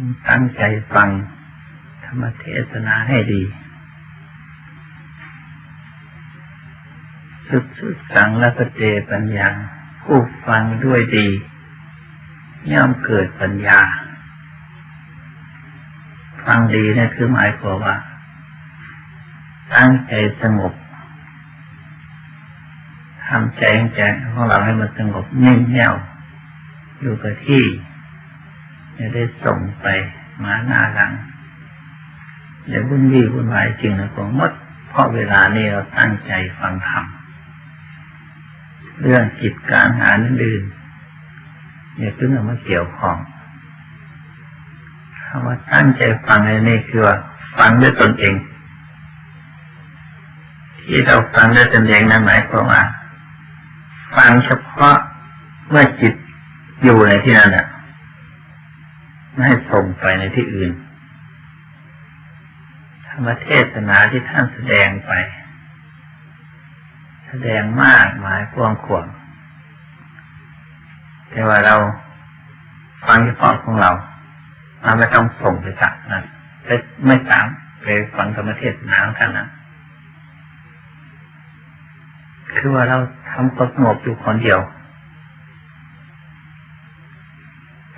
งตั้งใจฟังธรรมเทศนาให้ดี สุดสุดสังและปเจปัญญา ผู้ฟังด้วยดี ย่อมเกิดปัญญา ฟังดีนี่คือหมายความว่า ตั้งใจสงบทำใจใจของเราให้มันสงบนิ่งแน่วอยู่กับที่ จะได้ส่งไปมาหน้าหลังอย่าวุ่นวี่วุ่นวายจริงนะผมมด เพราะเวลานี้เราตั้งใจฟังธรรมเรื่องจิตการงานอื่นอย่าเพิ่งเอามาเกี่ยวข้องคำว่าตั้งใจฟังในนี้คือว่าฟังด้วยตนเอง ที่เราฟังด้วยตนเองนั้นหมายความว่า ฟังเฉพาะเมื่อจิตอยู่ในที่นั้นแหละ ไม่ให้ส่งไปในที่อื่น ธรรมเทศนาที่ท่านแสดงไป แสดงมากหมายกว้างขวางแต่ว่าเราฟังเฉพาะของเราเราไม่ต้องส่งไปจากนั้นไม่ตามไปฟังธรรมเทศนาของท่านนะคือว่าเราทำกสงบอยู่คนเดียว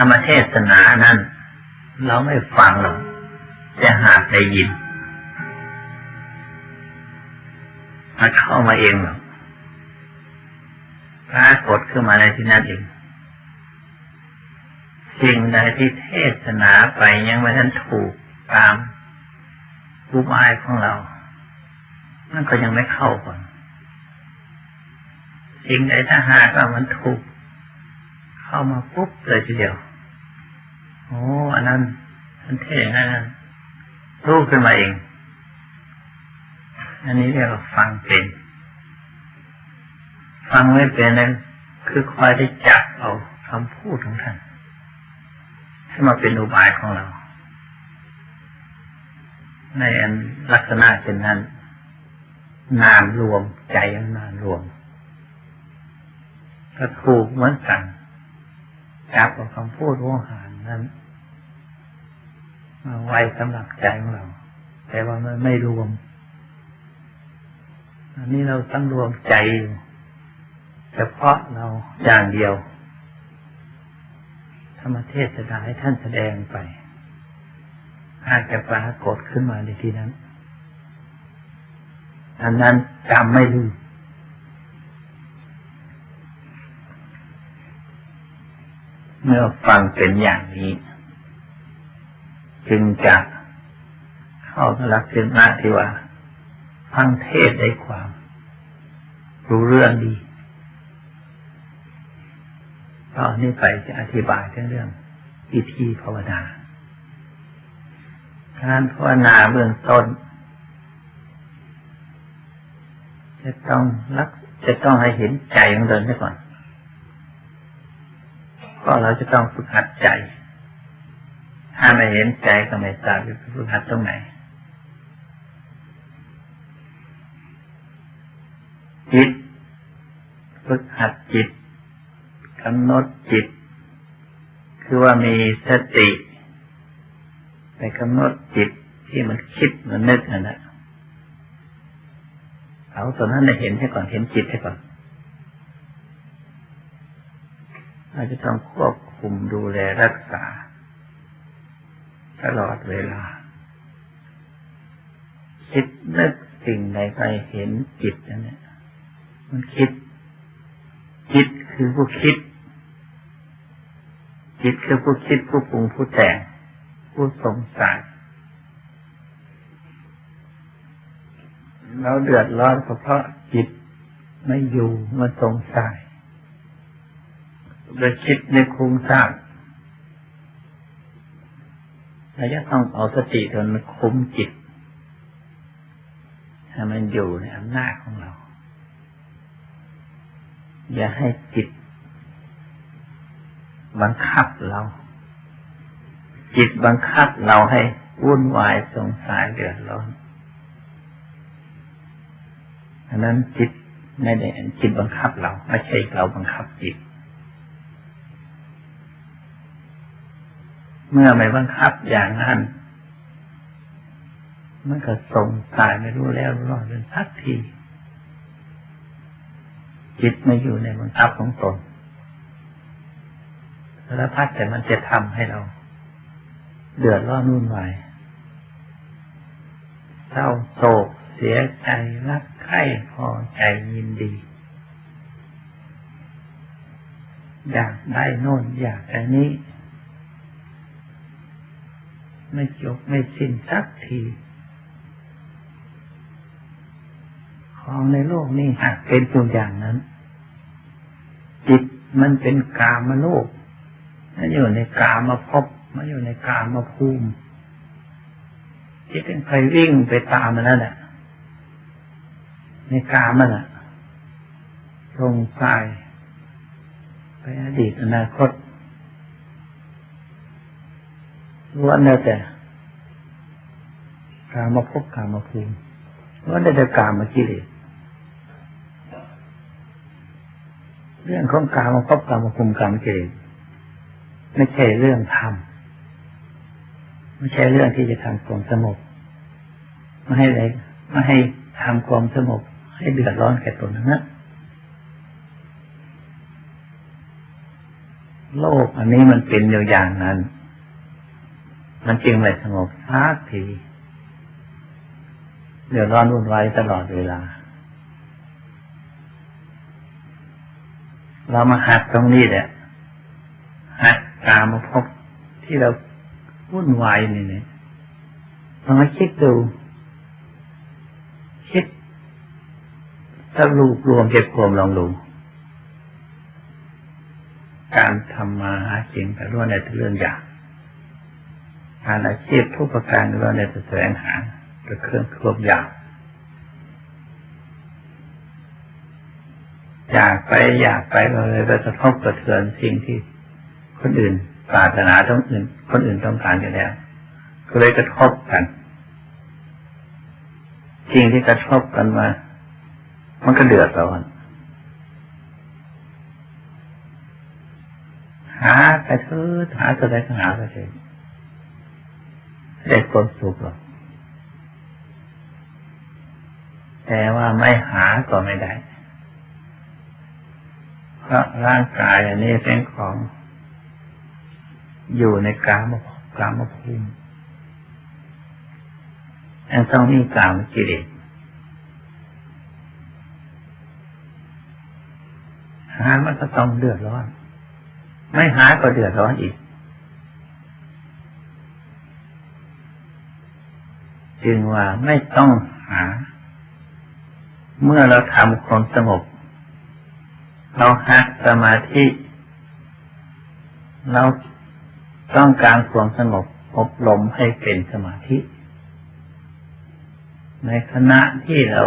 รรมเทศนานั้น เราไม่ฟังหรอกจะหากได้ยินมันเข้ามาเองหรอกปรากฏขึ้นมาในที่นั่นเองสิ่งใดที่เทศนาไปยังไม่ทันถูกตามรูปอายของเรานั่นก็ยังไม่เข้าก่อนสิ่งใดถ้าหากว่ามันถูก เข้ามาปุ๊บเลยทีเดียว โอ้อันนั้นมันเท่งั้นรู้ขึ้นมาเอง อันนี้เรียกว่าฟังเป็นฟังไม่เป็นนั้นคือคอยได้จับเอาคำพูดของท่านให้มาเป็นอุบายของเรา ในอันลักษณะเช่นนั้น นามรวมใจนามรวมก็ถูกเหมือนกันจับกับคำพูดว่าหารนั้น ไว้สำหรับใจของเรา แต่ว่ามันไม่รวม อันนี้เราต้องรวมใจ เฉพาะเราอย่างเดียว ธรรมเทศนาให้ท่านแสดงไปอาจจะปรากฏขึ้นมาในที่นั้นอันนั้นจำไม่ลืมเมื่อฟังเป็นอย่างนี้ จึงจะเข้าลักษณะที่ว่าฟังเทศได้ความ รู้เรื่องดีตอนนี้ไปจะอธิบายเรื่องพิธีภาวนา การภาวนาเบื้องต้น จะต้องรักจะต้องให้เห็นใจของตนก่อน ก็เราจะต้องฝึกหัดใจ ถ้าไม่เห็นใจก็ไม่ทราบจะฝึกหัดตรงไหนจิตฝึกหัดจิตกำหนดจิต คือว่ามีสติไปกำหนดจิตที่มันคิดมันนึกนั่นแหละเอาตอนนั้นได้เห็นให้ก่อนเห็นจิตให้ก่อนเราจะต้องควบคุมดูแลรักษา ตลอดเวลา คิดนึกสิ่งใดไปเห็นจิตนั่นแหละมันคิด จิตคือผู้คิด จิตคือผู้คิดผู้ปรุงผู้แต่ง ผู้สงสัยเราเดือดร้อนเพราะจิตไม่อยู่มันสงสัยโดยคิดในครงสร้าง เราจะต้องเอาสติตนคุมจิตให้มันอยู่ในอำนาจของเรา อย่าให้จิตบังคับเรา จิตบังคับเราให้วุ่นวายสงสัยเดือดร้อนอันนั้นจิตไม่ได้จิตบังคับเรา ไม่ใช่เราบังคับจิต เมื่อไม่บังคับอย่างนั้นมันก็ส่งสายไม่รู้แล้วรอดเป็นสักที จิตไม่อยู่ในบังคับของตนแล้วพัดแต่มันจะทำให้เรา เดือดร้อนนุ่นวายเศร้าโศกเสียใจรักใคร่พอใจยินดี อยากได้โน่นอยากได้นี้ ไม่จบไม่สิ้นสักที ของในโลกนี้หากเป็นตัวอย่างนั้น จิตมันเป็นกามโลกมันอยู่ในกามาพบมันอยู่ในกามาภูมิจิตเป็นใครวิ่งไปตามมันนั่นแหละในกามันอะลงสายไปอดีตอนาคต ล้วนแล้วแต่กามาพบกามาภูมิล้วนแล้วแต่กามากิเลสเรื่องของกามาพบกามาภูมิกามากิเลสไม่ใช่เรื่องธรรมไม่ใช่เรื่องที่จะทำความสงบไม่ให้อะไรไม่ให้ทำความสงบให้เดือดร้อนแก่ตนนะโลกอันนี้มันเป็นอยู่อย่างนั้น มันจึงไม่สงบสักทีเดือดร้อนวุ่นวายตลอดเวลา เรามาหัดตรงนี้แหละหัดตามมาพบที่เราวุ่นวายนี่เนี่ยลองมาคิดดูคิดสรุปรวมเก็บรวมลองดูการทำมาหากินแต่ล้วนในเรื่องอย่า งารอาชีพทุกประการล้วนในแสวงหาเป็นเครื่องควบอยาวอยากไปอยากไปเลยไปกระทบกระเทือนสิ่งที่คนอื่นปรารถนาต้องอื่น คนอื่นต้องการอยู่แล้วก็เลยกระทบกันสิ่งที่กระทบกันมา มันก็เดือดร้อนหาแต่เธอหาตัวใดก็หาไปเถอะ ได้ความสุขหรอกแต่ว่าไม่หาก็ไม่ได้ เพราะร่างกายอันนี้เป็นของอยู่ในกามกามภูมิยังต้องมีกามกิเลสหามันก็ต้องเดือดร้อน ไม่หาก็เดือดร้อนอีก จึงว่าไม่ต้องหา เมื่อเราทำความสงบ เราหักสมาธิ เราต้องการความสงบอบรมให้เป็นสมาธิ ในขณะที่เรา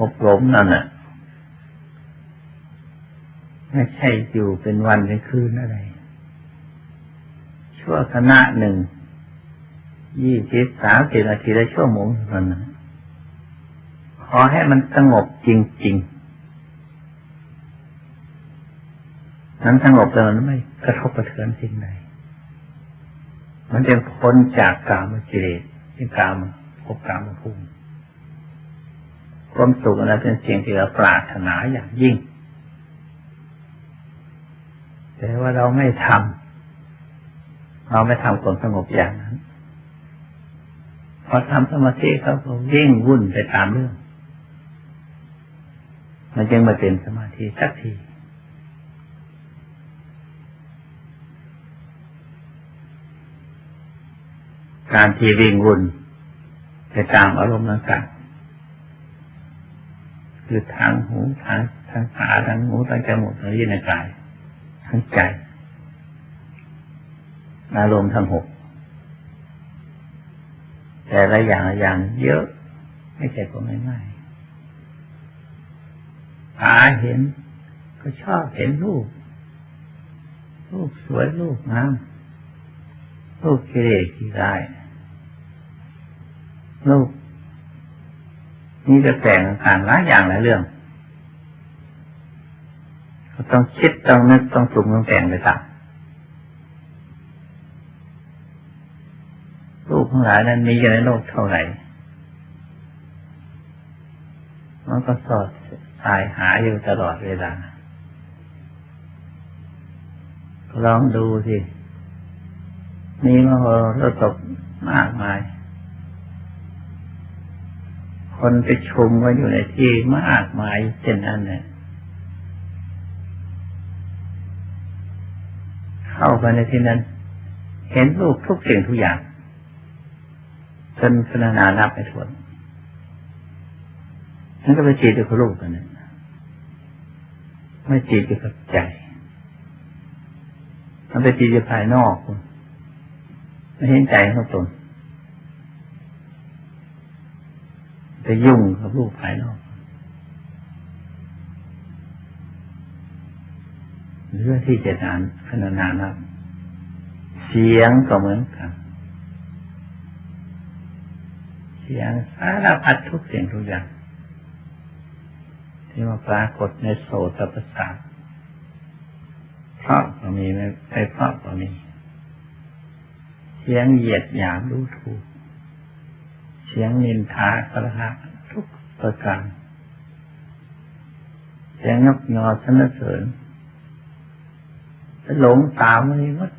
อบรมนั่นน่ะไม่ใช่อยู่เป็นวันเป็นคืนอะไร ชั่วขณะหนึ่ง ยี่สิบสามสิบนาทีละชั่วโมงเท่านั้นขอให้มันสงบจริงๆนั้นสงบแล้วมันไม่กระทบกระเทือนสิ่งใดมันจะพ้นจากกามกิเลสที่กามภพกามภูมิความสุขนั้นเป็นสิ่งที่เราปรารถนาอย่างยิ่ง แต่ว่าเราไม่ทำเราไม่ทำความสงบอย่างนั้น พอทำสมาธิเขาก็วิ่งวุ่นไปตามเรื่อง มันจึงมาเป็นสมาธิสักทีการที่วิ่งวุ่นไปตามอารมณ์ต่างๆคือทางหูทางทางตาทางหูทางจมูกทางลิ้นกายทางใจ อารมณ์ทั้งหก แต่ละอย่างอย่างเยอะ ไม่ใช่ก็ไม่ง่ายตาเห็น ก็ชอบเห็นรูป รูปสวยรูปงามรูปกิเลสที่ได้ลูกนี่จะแต่งต่างหลายอย่างหลายเรื่องก็ต้องคิดต้องนึกต้องปรุงต้องแต่งไปตาม รูป ทั้งหลายนั้นมีอยู่ในโลกเท่าไหร่ มันก็สอดสายหาอยู่ตลอดเวลา ลองดูสิ มีมโหรสพมากมาย คนไปชมกันอยู่ในที่มากมายเช่นนั้นเนี่ยเข้าไปในที่นั้น เห็นรูปทุกสิ่งทุกอย่าง จนพนานานับไม่ถ้วนนั่นก็ไปจีบอยู่กับรูปกันนะไม่จีบอยู่กับใจ มันไปจีบอยู่ภายนอกคุณไม่เห็นใจเขาตนไปยุ่งกับรูปภายนอกเรื่องที่จะนานขนาดนานนับเสียงก็เหมือนกัน เสียงสารพัดทุกสียงทุกอย่าง ที่มาปรากฏในโสตประสาทเพราะก็มีไม่เพราะก็มีเสียงเหยียดหยามรู้ถูก เสียงนินทากระหักทุกประการเสียงยกยอสนเสริญหลงตามมันหมด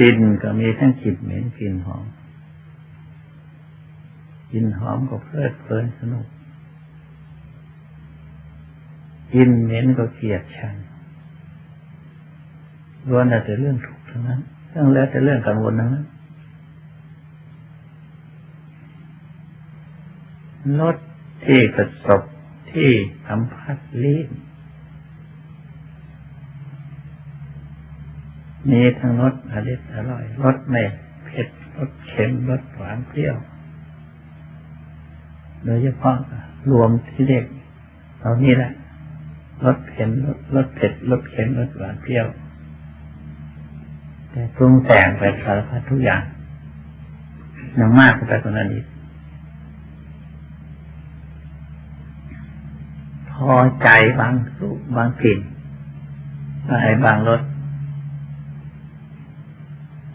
กลิ่นก็มีทั้งกลิ่นเหม็นกลิ่นหอมกลิ่นหอมก็เพลิดเพลินสนุกกลิ่นเหม็นก็เกลียดชังล้วนแต่เรื่องถูกทั้งนั้นเรื่องแล้วแต่เรื่องกังวลทั้งนั้นรสที่ประสบที่สัมผัสลิ้น มีทั้งรสอร่อยอร่อยรสไม่เผ็ดรสเค็มรสหวานเปรี้ยว โดยเฉพาะรวมที่เรียกเอานี่แหละรสเค็มรสเผ็ดรสเค็มรสหวานเปรี้ยว แต่ปรุงแต่งไปสารพัดทุกอย่างยังมากไปกว่านั้นอีกพอใจบางสุบางกลิ่นอะไรบางรส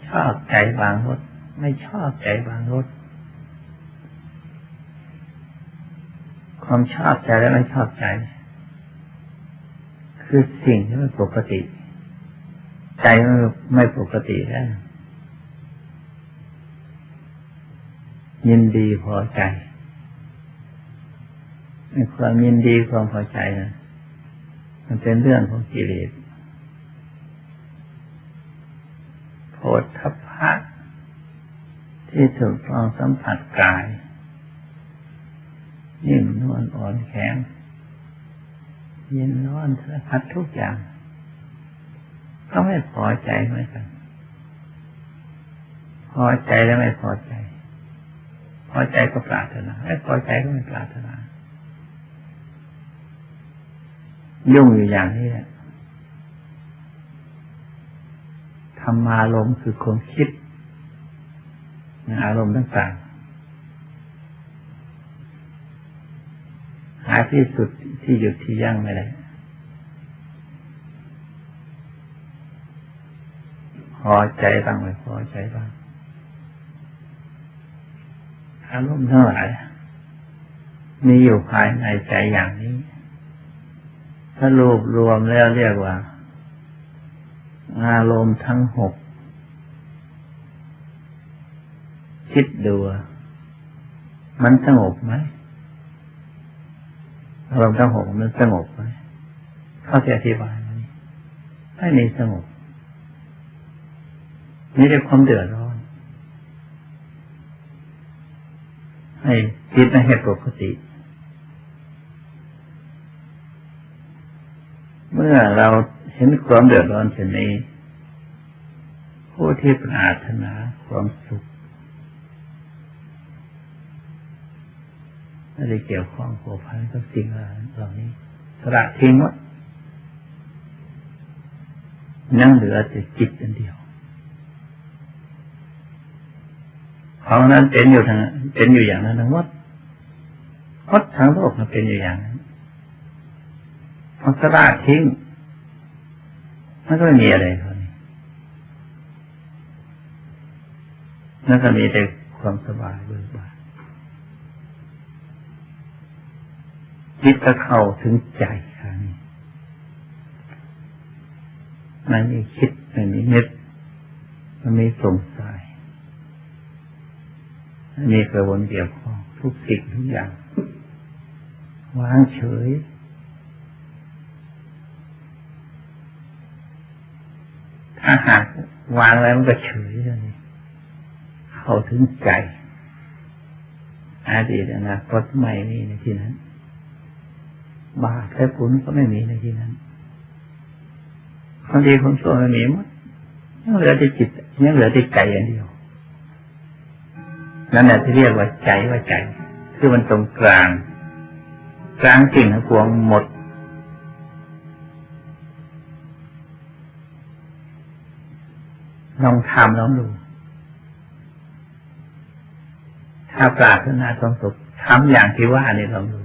ชอบใจบางรถไม่ชอบใจบางรถความชอบใจและไม่ชอบใจ คือสิ่งที่ไม่ปกติ ใจไม่ปกติแล้วยินดีพอใจความยินดีความพอใจนะมันเป็นเรื่องของกิเลส ฏฐพะที่ถูกต้องสัมผัสกาย นิ่มนวลอ่อนแข็งเย็นร้อนสารพัดทุกอย่าง ก็ไม่พอใจเหมือนกัน พอใจแล้วไม่พอใจ พอใจก็ปรารถนาไม่พอใจก็ไม่ปรารถนา ยุ่งอยู่อย่างนี้แหละ รรมารมณ์คือความคิดอารมณ์ต่างๆ หาที่สุดที่หยุดที่ยั่งไม่ได้พอใจบ้างไม่พอใจบ้างอารมณ์ทั้งหลายมีอยู่ภายในใจอย่างนี้ ถ้ารวบรวมแล้วเรียกว่า อารมณ์ทั้งหก คิดดู มันสงบไหมอารมณ์ทั้งหกมันสงบไหมเขาจะอธิบายไหมไม่มีสงบมีแต่ความเดือดร้อน ให้จิตในเหตุปกติ เมื่อเรา เห็นความเดือดร้อนเช่นนี้ ผู้ที่ปรารถนาความสุขไม่ได้เกี่ยวข้องผัวพันกับสิ่งเหล่านี้สละทิ้งวะนั่งเหลือแต่จิตอันเดียวของนั้นเป็นอยู่ทางเป็นอยู่อย่างนั้นทั้งหมดวัดทั้งโลกมันเป็นอยู่อย่างนั้นพอสละทิ้ง มันก็ไม่มีอะไรนั่นก็มีแต่ความสบายเบิกบานจิตก็เข้าถึงใจครั้นี้มันมีคิดมันมีนึกมันมีสงสัยมีกระวนเกี่ยวข้องทุกสิ่งทุกอย่างวางเฉย ถ้าหากวางแล้วมันก็เฉยเลยเข้าถึงใจอดีตอนาคตไม่มีในที่นั้น บาปและผลก็ไม่มีในที่นั้นความดีความชั่วไม่มีหมดยังเหลือแต่จิตยังเหลือแต่ใจอย่างเดียวนั่นแหละที่เรียกว่าใจว่าใจ คือมันตรงกลาง กลางจริงทั้งปวงหมด ลองทำลองดู ถ้าปรารถนาความสุขทำอย่างที่ว่านี่ลองดู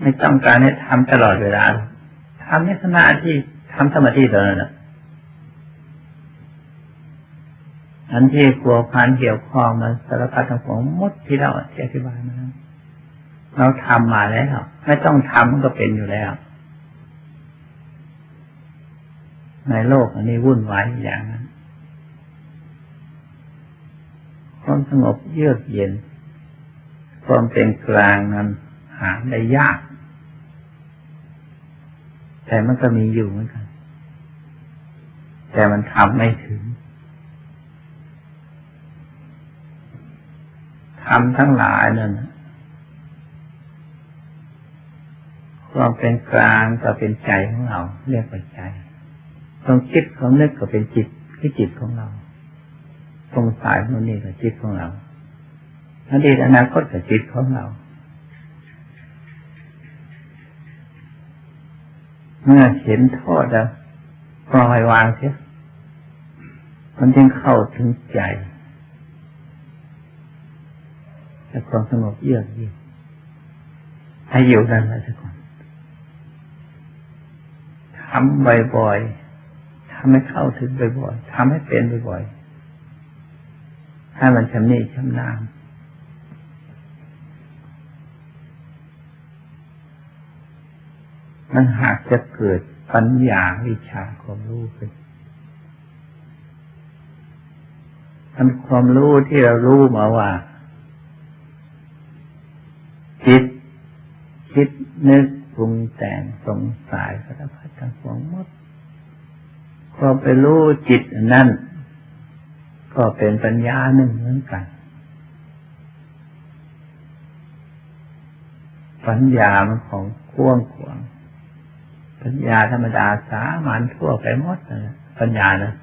ไม่ต้องการให้ทำตลอดเวลาทำในขณะที่ทำสมาธิเท่านั้นแหละอันที่กลัวพันเกี่ยวข้องมันสารพัดทั้งปวงมดที่เราอธิบายมาเราทำมาแล้ว ไม่ต้องทำมันก็เป็นอยู่แล้ว ในโลกอันนี้วุ่นวายอย่างนั้นความสงบเยือกเย็น ความเป็นกลางนั้นหาได้ยาก แต่มันก็มีอยู่เหมือนกัน แต่มันทำไม่ถึงทำทั้งหลายนั่นความเป็นกลางก็เป็นใจของเรา เรียกว่าใจ ความคิดความนึกก็เป็นจิตคือจิตของเราตรงสายของนี่ก็จิตของเราอดีตอนาคตก็จิตของเรา เมื่อเห็นโทษแล้วปล่อยวางเสียมันจึงเข้าถึงใจแต่ความสงบเยือกเย็นให้อยู่นั่นไว้สักคนทำบ่อยๆ ทำให้เข้าถึงบ่อยๆทำให้เป็นบ่อยๆให้มันชำนิชำนาญมันหากจะเกิดปัญญาวิชาความรู้ขึ้นมันความรู้ที่เรารู้มาว่า จิต คิดนึกปรุงแต่งสงสัยสารพัดทั้งปวงหมด พอไปรู้จิตนั่น ก็เป็นปัญญาหนึ่งเหมือนกัน ปัญญามันของกว้างขวางปัญญาธรรมดาสามัญทั่วไปหมดนะปัญญานะ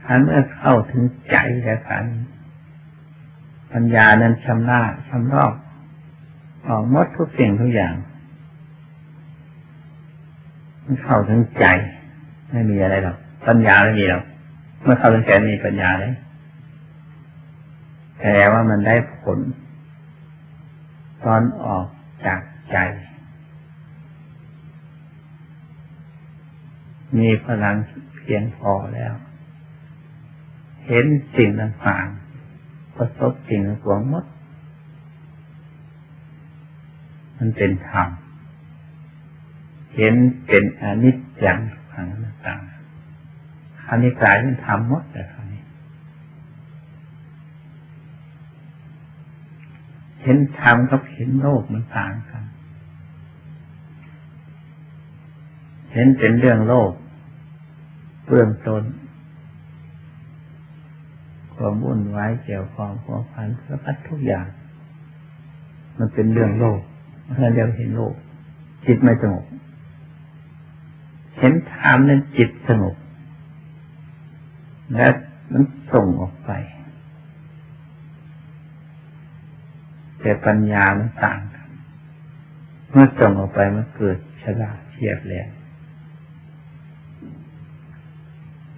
ถ้าเมื่อเข้าถึงใจแล้วกันปัญญานั้นชำนาญชำรอบออกมดทุกสิ่งทุกอย่าง มันเข้าถึงใจ ไม่มีอะไรหรอกปัญญาไม่มีหรอกเมื่อเข้าถึงใจมีปัญญาเลยแต่ว่ามันได้ผล ตอนออกจากใจ มีพลังเพียงพอแล้ว เห็นสิ่งต่างๆประสบสิ่งหวงมด มันเป็นธรรม เห็นเป็นอนิจจังขังต่างคราวนี้กลายเป็นธรรมหมดเลยคราวนี้ เห็นธรรมกับเห็นโลกมันต่างกัน เห็นเป็นเรื่องโลกเบื้องต้นความวุ่นวายเกี่ยวความพันสารพัดทุกอย่าง มันเป็นเรื่องโลกเมื่อเราเห็นโลก จิตไม่สงบ เห็นธรรมนั้นจิตสงบและมันส่งออกไป แต่ปัญญามันต่างกันเมื่อส่งออกไปมันเกิดฉลาดเทียบแล้ว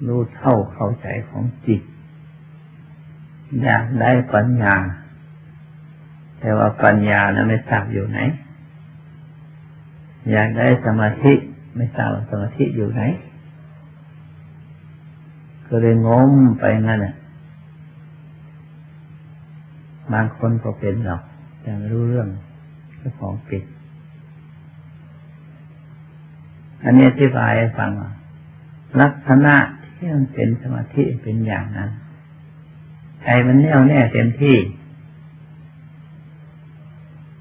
รู้เท่าเข้าใจของจิต อยากได้ปัญญา แต่ว่าปัญญานั้นไม่ทราบอยู่ไหน อยากได้สมาธิ ไม่ทราบสมาธิอยู่ไหน ก็เลยงมไปงั้นน่ะบางคนก็เป็นหรอกแต่ไม่รู้เรื่องเจ้าของปิด อันนี้อธิบายให้ฟังว่าลักษณะที่มันเป็นสมาธิเป็นอย่างนั้นใจมันแน่วแน่เต็มที่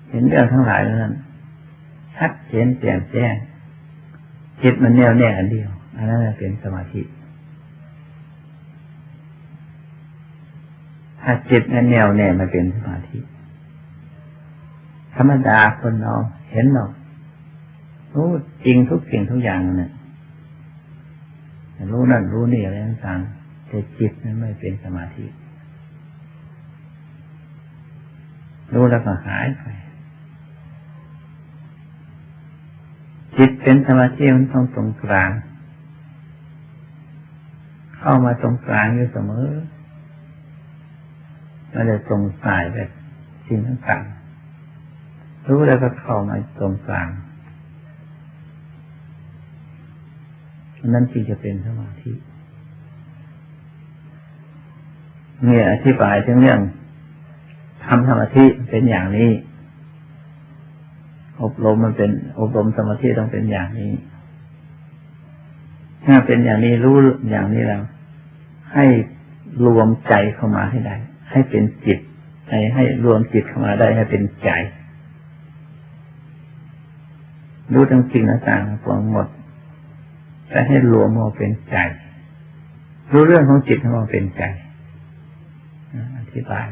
เห็นเรื่องทั้งหลายนั้นชัดเจนแจ่มแจ้ง จิตมันแน่วแน่อันเดียว อันนั้นเป็นสมาธิถ้าจิตมันแน่วแน่มันเป็นสมาธิ ธรรมดาคนเราเห็นเรารู้จริงทุกสิ่งทุกอย่างเนี่ยรู้นั่นรู้นี่อะไรต่างๆแต่จิตนั้นไม่เป็นสมาธิ รู้แล้วก็หายไป จิตเป็นสมาธิมันต้องตรงกลาง เข้ามาตรงกลางอยู่เสมอม่ได้ตรงสายแบบสิ่งต่างๆรู้แล้วก็เข้ามาตรงกลางนั่นจึงจะเป็นสมาธิเนี่ยอธิบายถึงเรื่องทำสมาธิเป็นอย่างนี้ อบรมมันเป็น อบรมสมาธิต้องเป็นอย่างนี้ ถ้าเป็นอย่างนี้รู้อย่างนี้แล้ว ให้รวมใจเข้ามาให้ได้ ให้เป็นจิต ให้ให้รวมจิตเข้ามาได้ให้เป็นใจ รู้ทั้งจริงต่างๆทั้งหมดแต่ให้รวมมาเป็นใจ รู้เรื่องของจิตมาเป็นใจอธิบาย